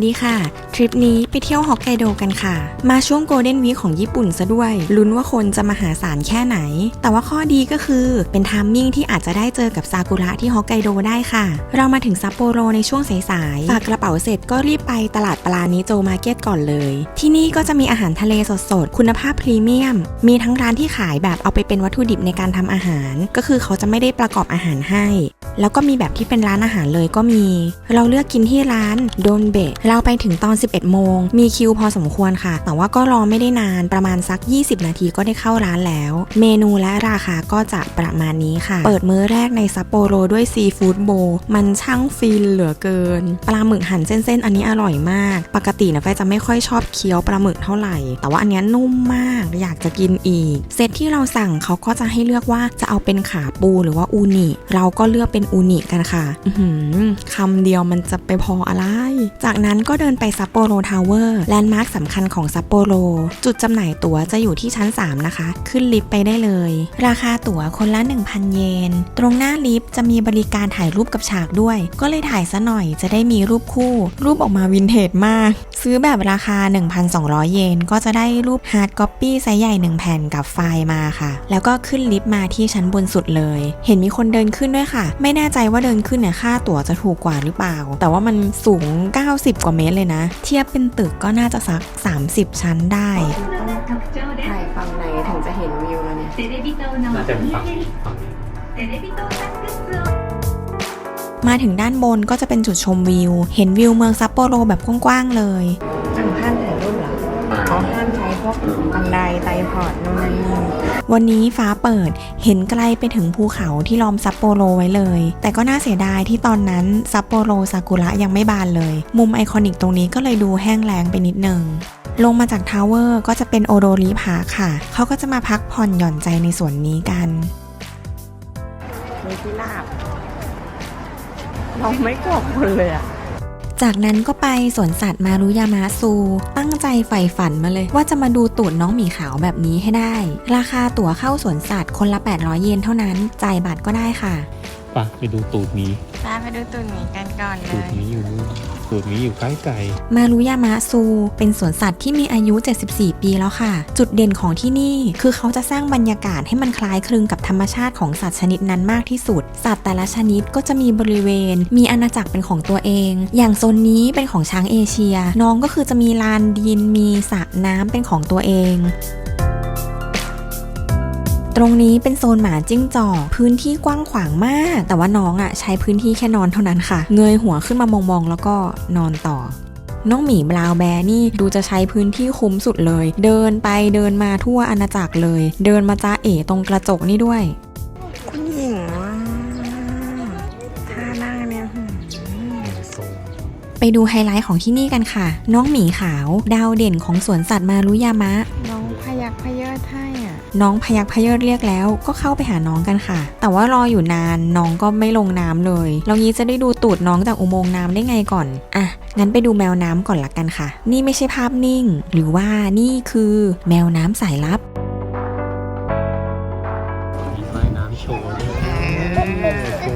วัสดีค่ะ ทริปนี้ไปเที่ยวฮอกไกโดกันค่ะ มาช่วงโกลเด้นวีคของญี่ปุ่นซะด้วย ลุ้นว่าคนจะมาหาศาลแค่ไหน แต่ว่าข้อดีก็คือเป็นทามมิ่งที่อาจจะได้เจอกับซากุระที่ฮอกไกโดได้ค่ะ เรามาถึงซัปโปโรในช่วงสายๆ ฝากกระเป๋าเสร็จก็รีบไปตลาดปลานิโจมาร์เก็ตก่อนเลย ที่นี่ก็จะมีอาหารทะเลสดๆ คุณภาพพรีเมียม มีทั้งร้านที่ขายแบบเอาไปเป็นวัตถุดิบในการทำอาหาร ก็คือเขาจะไม่ได้ประกอบอาหารให้ แล้วก็มีแบบที่เป็นร้านอาหารเลยก็มี เราเลือกกินที่ร้านโดนเบะเราไปถึงตอน11 โมง มีคิวพอสมควรค่ะ แต่ว่าก็รอไม่ได้นานประมาณสัก 20 นาทีก็ได้เข้าร้านแล้ว เมนูและราคาก็จะประมาณนี้ค่ะ เปิดมื้อแรกในซัปโปโรด้วยซีฟู้ดโบว์มันช่างฟินเหลือเกิน ปลาหมึกหั่นเส้นๆ อันนี้อร่อยมาก ปกตินะไฟจะไม่ค่อยชอบเคี้ยวปลาหมึกเท่าไหร่ แต่ว่าอันนี้นุ่มมากอยากจะกินอีก เซตที่เราสั่งเขาก็จะให้เลือกว่าจะเอาเป็นขาปูหรือว่าอูนิเราก็เลือกเป็นอูนิกันค่ะหือคำเดียวมันจะไปพออะไร จากนั้นก็เดินไปซัปปโรทาวเวอร์แลนด์มาร์คสำคัญของซัปโปโร จุดจำหน่ายตั๋วจะอยู่ที่ชั้น 3 นะคะ ขึ้นลิฟต์ไปได้เลย ราคาตั๋วคนละ 1,000 เยน ตรงหน้าลิฟต์จะมีบริการถ่ายรูปกับฉากด้วย ก็เลยถ่ายซะหน่อยจะได้มีรูปคู่ รูปออกมาวินเทจมาก ซื้อแบบราคา 1,200 เยน ก็จะได้รูปฮาร์ดก๊อปปี้ไซส์ใหญ่ 1 แผ่นกับไฟล์มาค่ะ แล้วก็ขึ้นลิฟต์มาที่ชั้นบนสุดเลย เห็นมีคนเดินขึ้นด้วยค่ะ ไม่แน่ใจว่าเดินขึ้นเนี่ยค่าตั๋วจะถูกกว่าหรือเปล่า แต่ว่ามันสูง 90 กว่าเมตรเลยนะเทียบเป็นตึกก็น่าจะสัก 30 ชั้นได้ 特徴です ถ่ายฝั่งไหนถึงจะเห็นวิวแล้วเนี่ย テレビ塔の น่าจะ お เป็น 土 ฝั่ง 産に ฝั่งนี้ テレビ塔さんグッズを มาถึงด้านบนก็จะเป็นจุดชมวิว เห็นวิวเมืองซัปโปโรแบบกว้างๆเลยห้ามถ่าย วกบันไดไตพอร์ตนู่นนั่นนี่วันนี้ฟ้าเปิดเห็นไกลไปถึงภูเขาที่ล้อมซัปโปโรไว้เลย แต่ก็น่าเสียดายที่ตอนนั้นซัปโปโรซากุระยังไม่บานเลย มุมไอคอนิกตรงนี้ก็เลยดูแห้งแล้งไปนิดนึงลงมาจากทาวเวอร์ก็จะเป็นโอโดริพาค่ะ เขาก็จะมาพักผ่อนหย่อนใจในส่วนนี้กันมีที่ลาบ เราไม่กลัวคนเลยอะ จากนั้นก็ไปสวนสัตว์มารุยามะซู ตั้งใจใฝ่ฝันมาเลย ว่าจะมาดูตูดน้องหมีขาวแบบนี้ให้ได้ ราคาตั๋วเข้าสวนสัตว์คนละ 800 เยนเท่านั้น จ่ายบัตรก็ได้ค่ะปะไปดูตูดหมี ตาไปดูตุ่นหมีกันก่อนเลตูดย หมีอยู่นู่น ตูดหมีอยู่ใกล้ไก่มารุยามะซู เป็นสวนสัตว์ที่มีอายุ 74 ปีแล้วค่ะ จุดเด่นของที่นี่คือเขาจะสร้างบรรยากาศให้มันคล้ายคลึงกับธรรมชาติของสัตว์ชนิดนั้นมากที่สุด สัตว์แต่ละชนิดก็จะมีบริเวณ มีอาณาจักรเป็นของตัวเอง อย่างโซนนี้เป็นของช้างเอเชีย น้องก็คือจะมีลานดิน มีสระน้ำเป็นของตัวเอง รงนี้เป็นโซนหมาจิ้งจอกพื้นที่กว้างขวางมาก แต่ว่าน้องอะ่ะใช้พื้นที่แค่นอนเท่านั้นค่ะ เงยหัวขึ้นมามองๆแล้วก็นอนต่อ น้องหมีบราวน์แบร์นี่ดูจะใช้พื้นที่คุ้มสุดเลย เดินไปเดินมาทั่วอาณาจักรเลย เดินมาจ้าเอ๋ตรงกระจกนี่ด้วยคุณหญิงว่าท่านั่งเนี่ยหืมโซนไปดูไฮไลท์ของที่นี่กันค่ะ น้องหมีขาว ดาวเด่นของสวนสัตว์มารุยามะ น้องพยักพเยิดเรียกแล้วก็เข้าไปหาน้องกันค่ะ แต่ว่ารออยู่นานน้องก็ไม่ลงน้ำเลยเรางี้จะได้ดูตูดน้องจากอุโมงค์น้ำได้ไงก่อนอะงั้นไปดูแมวน้ำก่อนละกันค่ะ นี่ไม่ใช่ภาพนิ่ง หรือว่านี่คือแมวน้ำสายลับมีไม้น้ำโชว์ด้วย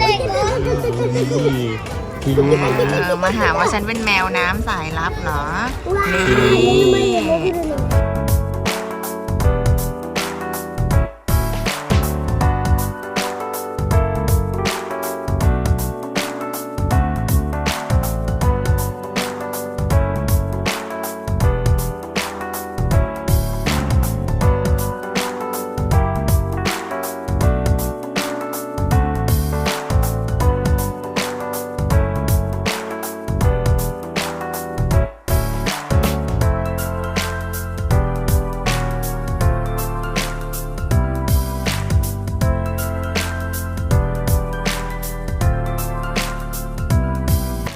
นี่ที่นี่เออมาหาว่าฉันเป็นแมวน้ำสายลับเหรอนี่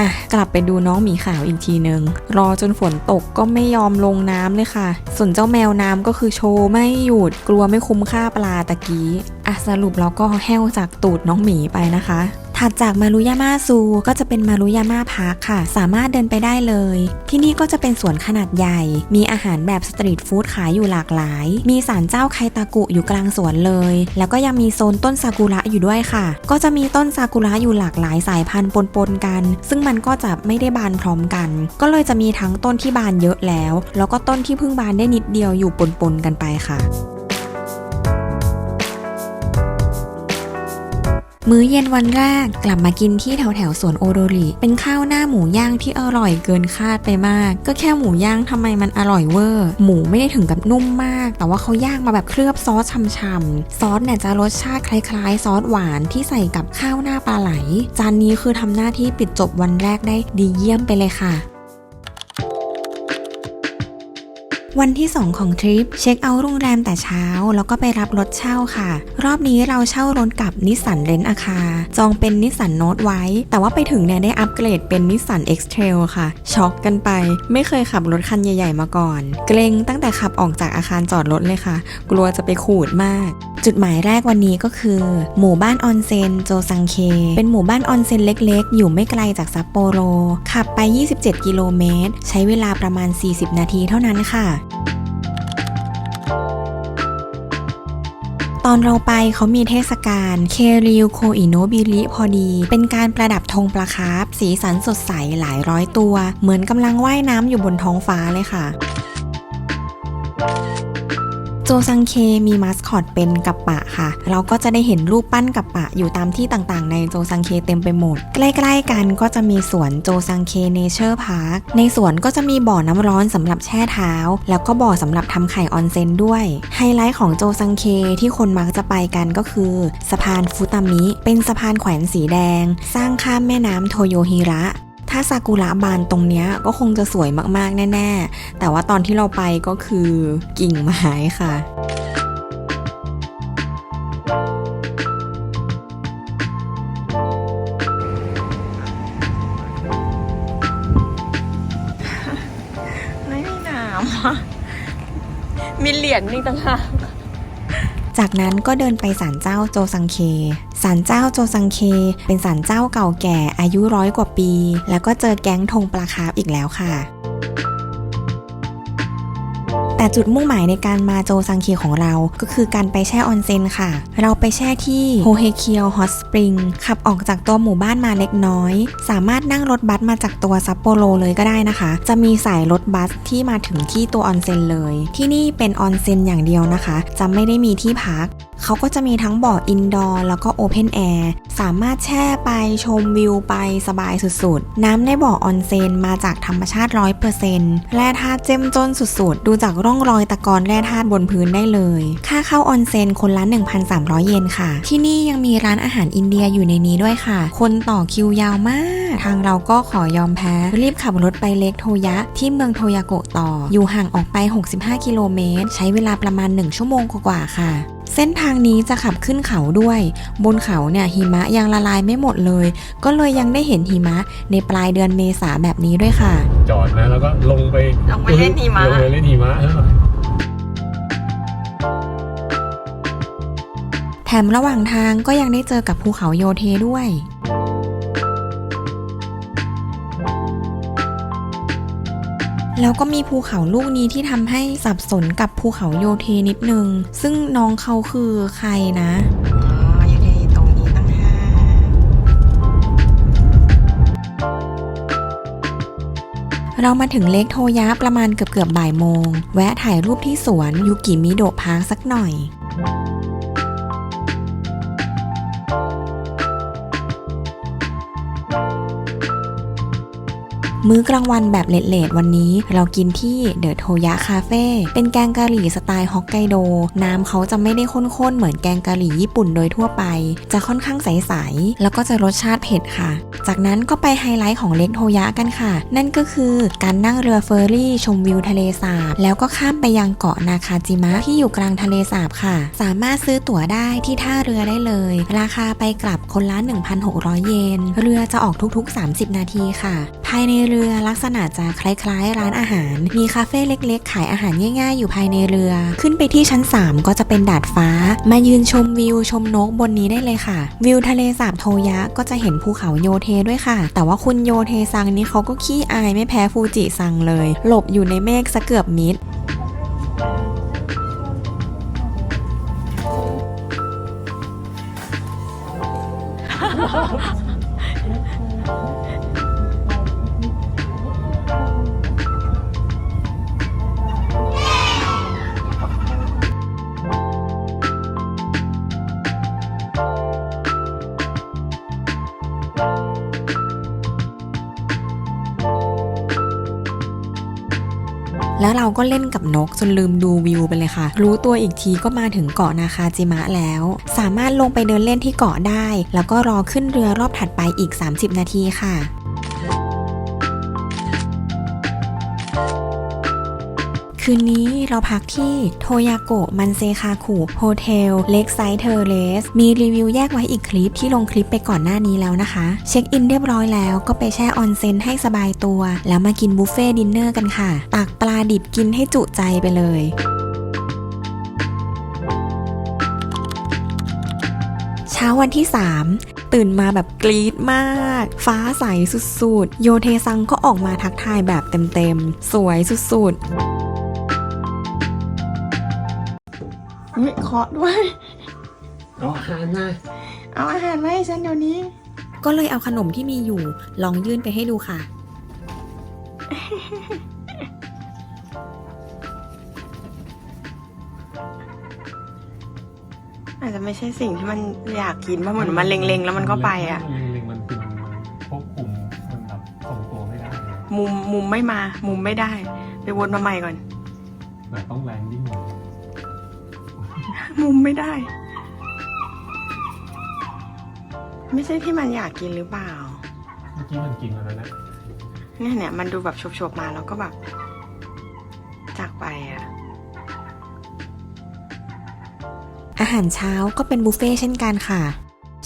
อะกลับไปดูน้องหมีขาวอีกทีนึง รอจนฝนตกก็ไม่ยอมลงน้ำเลยค่ะ ส่วนเจ้าแมวน้ำก็คือโชว์ไม่หยุดกลัวไม่คุ้มค่าปลาตะกี้อะสรุปเราก็แห้วจากตูดน้องหมีไปนะคะ ถัดจากมารุยาม่าซูก็จะเป็นมารุยาม่าพาร์คค่ะ สามารถเดินไปได้เลย ที่นี่ก็จะเป็นสวนขนาดใหญ่ มีอาหารแบบสตรีทฟู้ดขายอยู่หลากหลาย มีศาลเจ้าไคตากุอยู่กลางสวนเลย แล้วก็ยังมีโซนต้นซากุระอยู่ด้วยค่ะ ก็จะมีต้นซากุระอยู่หลากหลายสายพันธุ์ปนๆกัน ซึ่งมันก็จะไม่ได้บานพร้อมกัน ก็เลยจะมีทั้งต้นที่บานเยอะแล้ว แล้วก็ต้นที่เพิ่งบานได้นิดเดียวอยู่ปนๆกันไปค่ะ มื้อเย็นวันแรกกลับมากินที่แถวแถวสวนโอโดริ เป็นข้าวหน้าหมูย่างที่อร่อยเกินคาดไปมาก ก็แค่หมูย่างทำไมมันอร่อยเวอร์ หมูไม่ได้ถึงกับนุ่มมาก แต่ว่าเขาย่างมาแบบเคลือบซอสช่ำๆ ซอสเนี่ยจะรสชาติคล้ายๆ ซอสหวานที่ใส่กับข้าวหน้าปลาไหล จานนี้คือทำหน้าที่ปิดจบวันแรกได้ดีเยี่ยมไปเลยค่ะ วันที่ 2 ของทริปเช็คเอาท์โรงแรมแต่เช้า แล้วก็ไปรับรถเช่าค่ะ รอบนี้เราเช่ารถกับนิสสันเรนอาคา จองเป็นนิสสันโนตไว้ แต่ว่าไปถึงเนี่ยได้อัปเกรดเป็นนิสสัน X-Trail ค่ะ ช็อกกันไป ไม่เคยขับรถคันใหญ่ ๆ มาก่อน เกรงตั้งแต่ขับออกจากอาคารจอดรถเลยค่ะ กลัวจะไปขูดมาก จุดหมายแรกวันนี้ก็คือ หมู่บ้านออนเซนโจซังเค เป็นหมู่บ้านออนเซนเล็กๆ อยู่ไม่ไกลจากซัปโปโร ขับไป 27 กิโลเมตร ใช้เวลาประมาณ 40 นาทีเท่านั้นค่ะตอนเราไปเขามีเทศกาลเคริวโคอิโนบิริพอดี เป็นการประดับธงปลาคาร์ฟสีสันสดใสหลายร้อยตัว เหมือนกำลังว่ายน้ำอยู่บนท้องฟ้าเลยค่ะ โจซังเคมีมาสคอตเป็นกับปะค่ะ เราก็จะได้เห็นรูปปั้นกับปะอยู่ตามที่ต่างๆ ในโจซังเคเต็มไปหมด ใกล้ๆกันก็จะมีสวนโจซังเคเนเจอร์พาร์ค ในสวนก็จะมีบ่อน้ำร้อนสำหรับแช่เท้า แล้วก็บ่อสำหรับทำไข่ออนเซนด้วย ไฮไลท์ของโจซังเคที่คนมักจะไปกันก็คือสะพานฟุตามิ เป็นสะพานแขวนสีแดง สร้างข้ามแม่น้ำโทโยฮิระ ถ้าซากุระบานตรงเนี้ยก็คงจะสวยมากๆแน่ ๆ แต่ว่าตอนที่เราไปก็คือกิ่งไม้ค่ะไม่มีน้ำอะมีเหรียญนี่ต่างหาก จากนั้นก็เดินไปศาลเจ้าโจซังเคศาลเจ้าโจซังเค เป็นศาลเจ้าเก่าแก่อายุร้อยกว่าปี แล้วก็เจอแก๊งธงปลาคาร์ฟอีกแล้วค่ะ แต่จุดมุ่งหมายในการมาโจซังเคของเรา ก็คือการไปแช่ออนเซ็นค่ะ เราไปแช่ที่โฮเฮเคียวฮอตสปริงขับออกจากตัวหมู่บ้านมาเล็กน้อย สามารถนั่งรถบัสมาจากตัวซัปโปโรเลยก็ได้นะคะ จะมีสายรถบัสที่มาถึงที่ตัวออนเซ็นเลย ที่นี่เป็นออนเซ็นอย่างเดียวนะคะ จะไม่ได้มีที่พัก เขาก็จะมีทั้งบ่ออินดอร์แล้วก็โอเพนแอร์สามารถแช่ไปชมวิวไปสบายสุดๆ น้ำในบ่อออนเซนมาจากธรรมชาติ 100%แร่ธาตุเจ้มจนสุดๆ ดูจากร่องรอยตะกอนแร่ธาตุบนพื้นได้เลย ค่าเข้าออนเซนคนละ 1,300 เยนค่ะ ที่นี่ยังมีร้านอาหารอินเดียอยู่ในนี้ด้วยค่ะ คนต่อคิวยาวมาก ทางเราก็ขอยอมแพ้ รีบขับรถไปเล็กโทยะ ที่เมืองโทยาโกะต่อ อยู่ห่างออกไป 65 กิโลเมตร ใช้เวลาประมาณ 1 ชั่วโมงกว่าๆค่ะ เส้นทางนี้จะขับขึ้นเขาด้วย บนเขาเนี่ยหิมะยังละลายไม่หมดเลย ก็เลยยังได้เห็นหิมะในปลายเดือนเมษาแบบนี้ด้วยค่ะ จอดนะแล้วก็ลงไปลงไปเล่นหิมะลงไปเล่นหิมะเออแถมระหว่างทางก็ยังได้เจอกับภูเขาโยเทด้วย แล้วก็มีภูเขาลูกนี้ที่ทำให้สับสนกับภูเขาโยเทนิดนึง ซึ่งน้องเขาคือใครนะอ๋ออยู่ในตรงนี้ต่างหาเรามาถึงเลกโทยะประมาณเกือบเกือบบ่ายโมง แวะถ่ายรูปที่สวนยูกิมิโดะพาร์คสักหน่อย มื้อกลางวันแบบเลดๆวันนี้ เรากินที่เดอะโทยะคาเฟ่เป็นแกงกะหรี่สไตล์ฮอกไกโด น้ำเขาจะไม่ได้ข้นๆ เหมือนแกงกะหรี่ญี่ปุ่นโดยทั่วไป จะค่อนข้างใสๆ แล้วก็จะรสชาติเผ็ดค่ะ จากนั้นก็ไปไฮไลท์ของเล็กโทยะกันค่ะ นั่นก็คือการนั่งเรือเฟอร์รี่ชมวิวทะเลสาบ แล้วก็ข้ามไปยังเกาะนาคาจิมะที่อยู่กลางทะเลสาบค่ะ สามารถซื้อตั๋วได้ที่ท่าเรือได้เลย ราคาไปกลับคนละ 1,600 เยน เรือจะออกทุกๆ 30 นาทีค่ะภภายในเรือือลักษณะจะคล้ายๆ ร้านอาหาร มีคาเฟ่เล็กๆ ขายอาหารง่ายๆ อยู่ภายในเรือ ขึ้นไปที่ชั้น 3 ก็จะเป็นดาดฟ้า มายืนชมวิวชมนกบนนี้ได้เลยค่ะ วิวทะเลสาบโทยะก็จะเห็นภูเขาโยเทด้วยค่ะ แต่ว่าคุณโยเทซังนี่เขาก็ขี้อายไม่แพ้ฟูจิซังเลย หลบอยู่ในเมฆซะเกือบมิด แล้วเราก็เล่นกับนกจนลืมดูวิวไปเลยค่ะ รู้ตัวอีกทีก็มาถึงเกาะนาคาจิมะแล้ว สามารถลงไปเดินเล่นที่เกาะได้ แล้วก็รอขึ้นเรือรอบถัดไปอีก 30 นาทีค่ะ คืนนี้เราพักที่โทยาโกะมันเซคาคุโฮเทลเล็กไซเทอร์เลสมีรีวิวแยกไว้อีกคลิปที่ลงคลิปไปก่อนหน้านี้แล้วนะคะ เช็คอินเรียบร้อยแล้วก็ไปแช่ออนเซ็นให้สบายตัว แล้วมากินบุฟเฟ่ดินเนอร์กันค่ะ ตักปลาดิบกินให้จุใจไปเลยเช้าวันที่ 3ตื่นมาแบบกรี๊ดมาก ฟ้าใสสุดๆ โยเทซังก็ออกมาทักทายแบบเต็มๆ สวยสุดๆ อุ๊ยเคาะด้วย เอาอาหารมาเอาอาหารมาให้ฉันเดี๋ยวนี้ ก็เลยเอาขนมที่มีอยู่ลองยื่นไปให้ดูค่ะ อาจจะไม่ใช่สิ่งที่มันอยากกินเพราะเหมือนมันเล็งๆ แล้วมันก็ไปอะเล็งๆมันคือมันควบคุมมันแบบทรงตัวไม่ได้เลยมุมมุมไม่มา มุมไม่ได้ ไปวนมาใหม่ก่อนแบบต้องแรงยิ่งกว่า มุมไม่ได้ ไม่ใช่ที่มันอยากกินหรือเปล่า เมื่อกี้มันกินแล้วนะเนี่ยเนี่ยมันดูแบบโฉบๆมาแล้วก็แบบ จากไปอะอาหารเช้าก็เป็นบุฟเฟ่ต์เช่นกันค่ะ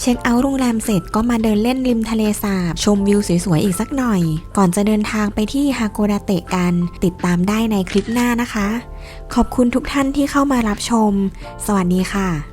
เช็คเอาท์โรงแรมเสร็จก็มาเดินเล่นริมทะเลสาบ ชมวิวสวยๆอีกสักหน่อย ก่อนจะเดินทางไปที่ฮาโกดาเตะกัน ติดตามได้ในคลิปหน้านะคะ ขอบคุณทุกท่านที่เข้ามารับชม สวัสดีค่ะ